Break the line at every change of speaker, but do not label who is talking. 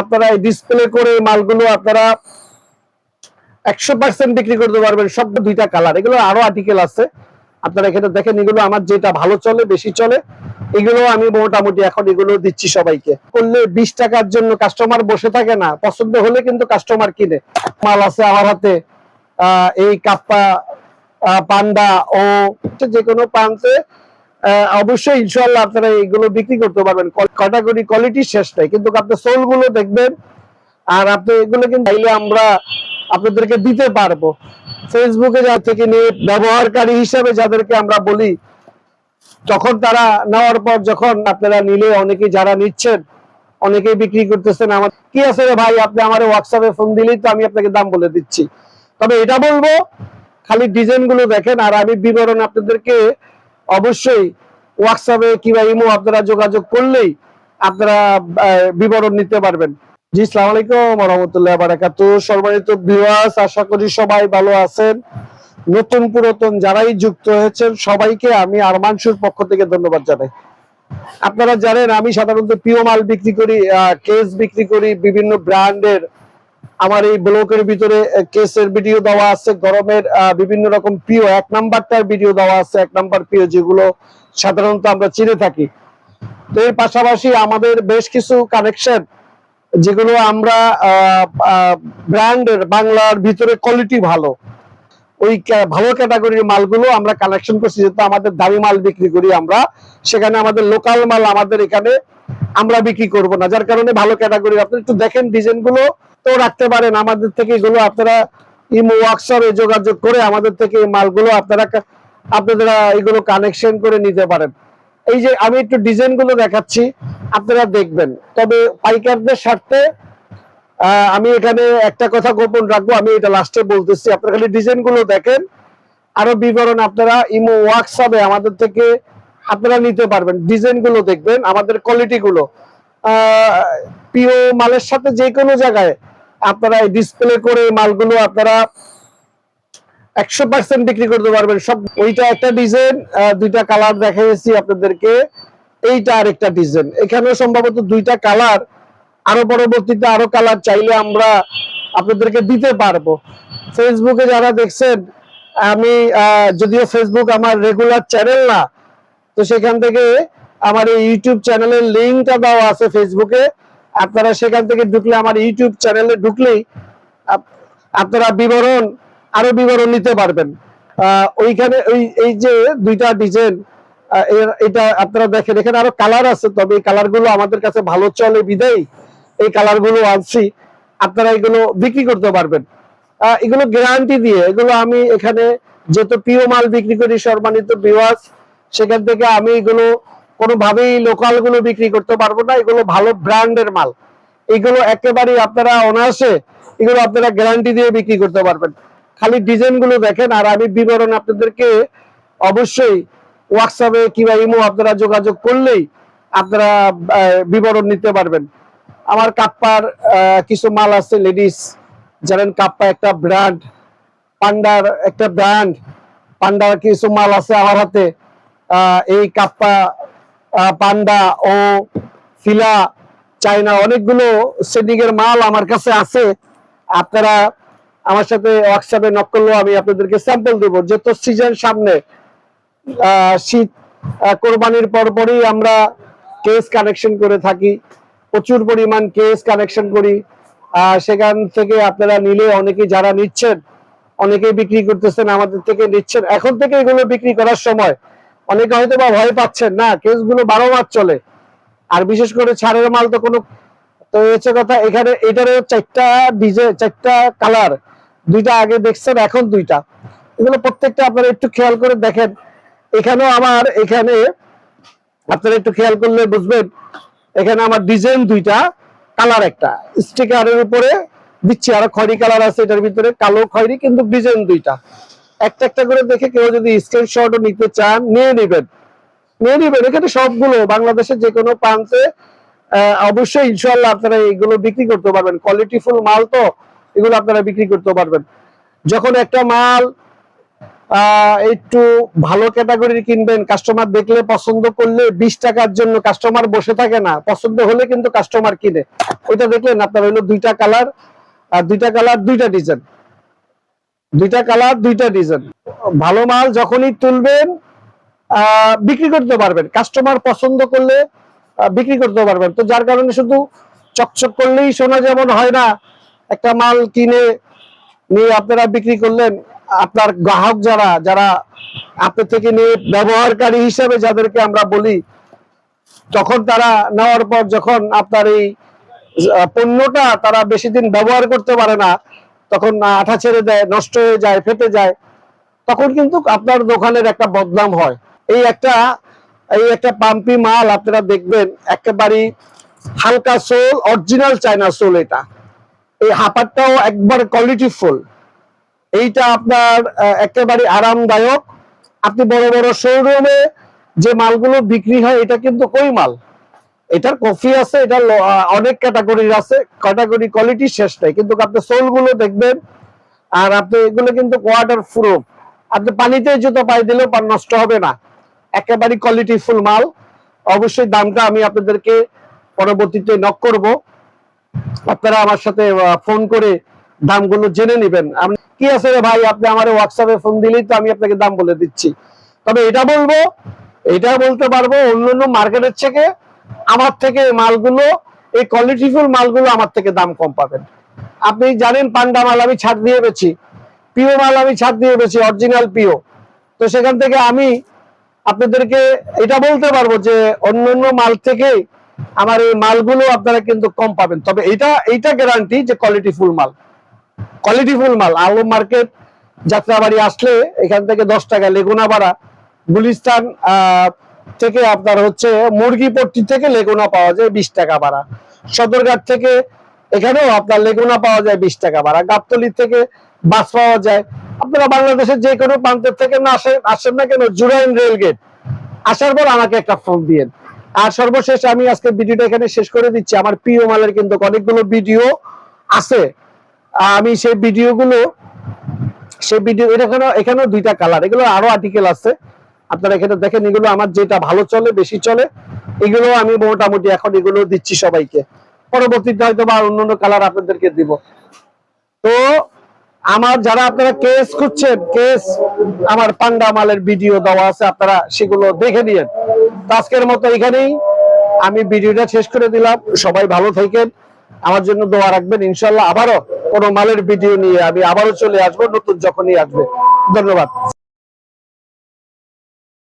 আপনারা ডিসপ্লে করে মালগুলো আপনারা একশো পার্সেন্ট বিক্রি করতে পারবেন সব দুইটা কালার এগুলো আরও আর্টিকেল আছে। আপনারা এখানে দেখেন, এগুলো আমার যেটা ভালো চলে, বেশি চলে, এগুলো আমি মোটামুটি এখন এগুলো দিচ্ছি সবাইকে। করলে বিশ টাকার জন্য কাস্টমার বসে থাকে না, পছন্দ হলে কিন্তু কাস্টমার কিনে। মাল আছে আমার হাতে এই কাপ্পা পান্ডা, ও যে কোনো প্রান্তে অবশ্যই ইনশাল্লাহ আপনারা এইগুলো বিক্রি করতে পারবেন। ক্যাটাগরি কোয়ালিটি শেষ নাই। কিন্তু আপনার সোলগুলো দেখবেন, আর আপনি এগুলো কিন্তু চাইলে আমরা আপনাদেরকে দিতে পারব। ফেসবুকে যা থেকে নিয়ে ব্যবহারকারী হিসাবে যাদেরকে আমরা বলি তখন তারা নেওয়ার পর যখন আপনারা নিলে অনেকে যারা নিচ্ছেন, অনেকেই বিক্রি করতেছেন আমার কি আছে রে ভাই? আপনি আমার হোয়াটসঅ্যাপে ফোন দিলেই তো আমি আপনাকে দাম বলে দিচ্ছি। তবে এটা বলব, খালি ডিজাইনগুলো দেখেন, আর আমি বিবরণ আপনাদেরকে অবশ্যই হোয়াটসঅ্যাপে কিংবা ইমো আপনারা যোগাযোগ করলেই আপনারা বিবরণ নিতে পারবেন। জি সালাম আলাইকুম রহমতুল্লাহ বারাকাত সম্মানিত ভিউয়ার্স আশা করি সবাই ভালো আছেন। নতুন পুরাতন যারাই যুক্ত হয়েছেন, সবাইকে আমি আরমানসুর পক্ষ থেকে ধন্যবাদ জানাই। আপনারা জানেন, আমি সাধারণত প্রিয় মাল বিক্রি করি কেস বিক্রি করি, বিভিন্ন ব্র্যান্ডের আমার এই ব্লকের ভিতরে কেসের ভিডিও দেওয়া আছে, গরমের বিভিন্ন রকম প্রিয়, এক নাম্বারটার ভিডিও দেওয়া আছে, এক নাম্বার প্রিয়, যেগুলো সাধারণত আমরা চিনে থাকি। তো এর পাশাপাশি আমাদের বেশ কিছু কানেকশন যেগুলো আমরা ব্র্যান্ডের বাংলার ভিতরে কোয়ালিটি ভালো। ওই ভালো ক্যাটাগরির মালগুলো আমরা কালেকশন করছি, যেহেতু আমাদের দামি মাল বিক্রি করি আমরা, সেখানে আমাদের লোকাল মাল আমাদের এখানে আমরা বিক্রি করব না। যার কারণে ভালো ক্যাটাগরি আপনি একটু দেখেন ডিজাইনগুলো তো রাখতে পারেন। আমাদের থেকে এগুলো আপনারা ইমো ওয়ার্কশপে যোগাযোগ করে আমাদের থেকে এই মালগুলো আপনারা আপনারা এগুলো কানেকশন করে নিতে পারেন। এই যে আমি একটু ডিজাইনগুলো দেখাচ্ছি, আপনারা দেখবেন। তবে পাইকারদের স্বার্থে আমি এখানে একটা কথা গোপন রাখব, আমি এটা লাস্টে বলতেছি। আপনারা খালি ডিজাইনগুলো দেখেন। আরও বিবরণ আপনারা ইমো ওয়ার্কশপে আমাদের থেকে আপনারা নিতে পারবেন। ডিজাইনগুলো দেখবেন, আমাদের কোয়ালিটি গুলো। মালের সাথে যে কোনো জায়গায় আপনারা ডিসপ্লে করে মালগুলো আপনারা একশো পার্সেন্ট বিক্রি করতে পারবেন। সব ওইটা একটা ডিজাইন দুইটা কালার দেখাইছি আপনাদেরকে। এইটা আরেকটা ডিজাইন এখানেও সম্ভবত দুইটা কালার আরও পরবর্তীতে আরও কালার চাইলে আমরা আপনাদেরকে দিতে পারব। ফেসবুকে যারা দেখছেন, আমি যদিও ফেসবুক আমার রেগুলার চ্যানেল না তো সেখান থেকে আমার এই ইউটিউব চ্যানেলের লিঙ্কটা দেওয়া আছে ফেসবুকে। আপনারা সেখান থেকে ঢুকলে আমার ইউটিউব চ্যানেলে ঢুকলেই আপনারা বিবরণ, আরও বিবরণ নিতে পারবেন। ওইখানে ওই, এই যে দুইটা ডিজাইন এটা আপনারা দেখেন, এখানে আরও কালার আছে, তবে এই কালারগুলো আমাদের কাছে ভালো চলে বিদায়। এই কালারগুলো আনছি, আপনারা এগুলো বিক্রি করতে পারবেন। এগুলো গ্যারান্টি দিয়ে, এগুলো আমি এখানে যেহেতু প্রিয় মাল বিক্রি করি, সম্মানিত বিওয়াস সেখান থেকে আমি এগুলো কোনোভাবেই লোকালগুলো বিক্রি করতে পারব না। এগুলো ভালো ব্র্যান্ডের মাল। এগুলো একেবারেই আপনারা অনায়াসে এগুলো আপনারা গ্যারান্টি দিয়ে বিক্রি করতে পারবেন। খালি ডিজাইনগুলো দেখেন আর আমি বিবরণ আপনাদেরকে অবশ্যই হোয়াটসঅ্যাপে কিংবা ইমো আপনারা যোগাযোগ করলেই আপনারা বিবরণ নিতে পারবেন। আমার কাপ্পার কিছু মাল আছে লেডিস জানেন কাপ্পা একটা ব্র্যান্ড পান্ডার একটা ব্র্যান্ড পান্ডার কিছু মাল আছে আমার হাতে। এই কাপ্পা পান্ডা ও ফিলা চাইনা অনেকগুলো সেডিং মাল আমার কাছে আছে। আপনারা আমার সাথে হোয়াটসঅ্যাপে নক করলেও আমি আপনাদেরকে স্যাম্পল দেবো। যেহেতু সিজন সামনে শীত কোরবানির পরপরই আমরা কেস কানেকশন করে থাকি। প্রচুর পরিমাণ কেস কানেকশন করি। সেখান থেকে আপনারা নিলে অনেকে যারা নিচ্ছেন, অনেকেই বিক্রি করতেছেন, আমাদের থেকে নিচ্ছেন। এখন থেকে এগুলো বিক্রি করার সময় অনেকে হয়তো বা ভয় পাচ্ছেন, না, কেসগুলো বারো মাস চলে। আর বিশেষ করে ছাড়ের মাল তো কোনো, তো হচ্ছে কথা, এখানে এটারও চারটা ডিজে চারটা কালার, দুইটা আগে দেখছেন, এখন দুইটা। এগুলো প্রত্যেকটা আপনারা একটু খেয়াল করে দেখেন। এখানেও আমার, এখানে আপনারা একটু খেয়াল করলে বুঝবেন, এখানে আমার ডিজাইন দুইটা, কালার একটা। স্টিকারের উপরে দিচ্ছি, আরও খয়রি কালার আছে, এটার ভিতরে কালো খয়রি কিন্তু ডিজাইন দুইটা। একটা একটা করে দেখে কেউ যদি স্ক্রিনশটও নিতে চান, নিয়ে নেবেন। নিয়ে নেবেন। এখানে সবগুলো বাংলাদেশের যে কোনো প্রান্তে অবশ্যই ইনশাল্লাহ আপনারা এগুলো বিক্রি করতে পারবেন। কোয়ালিটিফুল মাল তো, এগুলো আপনারা বিক্রি করতে পারবেন। যখন একটা মাল একটু ভালো ক্যাটাগরির কিনবেন কাস্টমার দেখলে পছন্দ করলে বিশ টাকার জন্য কাস্টমার বসে থাকে না। পছন্দ হলে কিন্তু কাস্টমার কিনে। ওইটা দেখলেন, আপনার হইল দুইটা কালার আর দুইটা কালার দুইটা ডিজাইন দুইটা কালার, দুইটা ডিজাইন ভালো মাল যখনই তুলবেন বিক্রি করতে পারবেন। কাস্টমার পছন্দ করলে বিক্রি করতে পারবেন। তো যার কারণে শুধু চকচক করলেই সোনা যেমন হয় না, একটা মাল কিনে নিয়ে আপনারা বিক্রি করলেন, আপনার গ্রাহক যারা যারা আপনার থেকে নিয়ে ব্যবহারকারী হিসাবে যাদেরকে আমরা বলি, তখন তারা নেওয়ার পর যখন আপনার এই পণ্যটা তারা বেশি দিন ব্যবহার করতে পারে না তখন আঠা ছেড়ে দেয়, নষ্ট হয়ে যায়, ফেটে যায়, তখন কিন্তু আপনার দোকানের একটা বদনাম হয়। এই একটা এই একটা পাম্পি মাল আপনারা দেখবেন একেবারে হালকা সোল অরিজিনাল চায়না সোল এটা। এই হাপারটাও একবার কোয়ালিটি ফুল এইটা আপনার একেবারে আরামদায়ক। আপনি বড় বড় শোরুমে যে মালগুলো বিক্রি হয়, এটা কিন্তু কই মাল? এটার কফি আছে এটা অনেক ক্যাটাগরির আছে ক্যাটাগরি কোয়ালিটি শেষ নাই। কিন্তু আপনি সোলগুলো দেখবেন, আর আপনি এগুলো কিন্তু কোয়ার্টার প্রুফ আপনি পানিতে জুতো পাই দিলেও নষ্ট হবে না। একেবারে কোয়ালিটি ফুল মাল। অবশ্যই দামটা আমি আপনাদেরকে পরবর্তীতে নক করব। আপনারা আমার সাথে ফোন করে দামগুলো জেনে নেবেন। কি আছে রে ভাই? আপনি আমার হোয়াটসঅ্যাপে ফোন দিলেই তো আমি আপনাকে দাম বলে দিচ্ছি। তবে এটা বলব, এটা বলতে পারব অন্যান্য মার্কেটের থেকে আমার থেকে মালগুলো, এই কোয়ালিটিফুল মালগুলো আমার থেকে দাম কম পাবেন। আপনি জানেন পান্ডা মাল আমি ছাড় দিয়ে বেছি পিও মাল আমি ছাড় দিয়ে বেছি অরিজিনাল পিও। তো সেখান থেকে আমি আপনাদেরকে এটা বলতে পারব যে অন্য অন্য মাল থেকে আমার এই মালগুলো আপনারা কিন্তু কম পাবেন। তবে এটা, এইটা গ্যারান্টি যে কোয়ালিটি ফুল মাল। কোয়ালিটি ফুল মাল, আলো মার্কেট যাত্রাবাড়ি আসলে এখান থেকে দশ টাকা, লেগুনা ভাড়া, গুলিস্তান থেকে আপনার হচ্ছে মুরগিপট্টি থেকে লেগুনা পাওয়া যায় বিশ টাকা ভাড়া। সদরঘাট থেকে এখানেও আপনার লেগুনা পাওয়া যায় বিশ টাকা ভাড়া। গাবতলি থেকে বাস পাওয়া যায়। আপনারা বাংলাদেশের যে কোনো প্রান্তের থেকে না আসেন আসেন না কেন, জুরাইন রেল গেট আসার পর আমাকে একটা ফোন দিয়েন। আর সর্বশেষ আমি আজকে ভিডিওটা এখানে শেষ করে দিচ্ছি। আমার প্রিয় মালের কিন্তু অনেকগুলো ভিডিও আছে। আমি সেই ভিডিওগুলো সেই ভিডিও এখানে এখানেও দুইটা কালার এগুলো আরও আর্টিকেল আছে। আপনারা এখানে দেখেন, এগুলো আমার যেটা ভালো চলে, বেশি চলে, এগুলো আমি মোটামুটি এখন এগুলো দিচ্ছি সবাইকে। পরবর্তীতে হয়তো বা অন্যান্য কালার আপনাদেরকে দিব। তো আমার যারা আপনারা কেস খুঁজছেন কেস আমার পান্ডা মালের ভিডিও দেওয়া আছে, আপনারা সেগুলো দেখে নিয়েন। আজকের মতো এখানেই আমি ভিডিওটা শেষ করে দিলাম। সবাই ভালো থাকেন। আমার জন্য দোয়া রাখবেন। ইনশাল্লাহ আবারও কোনো মালের ভিডিও নিয়ে আমি আবারও চলে আসব, নতুন যখনই আসবে। ধন্যবাদ।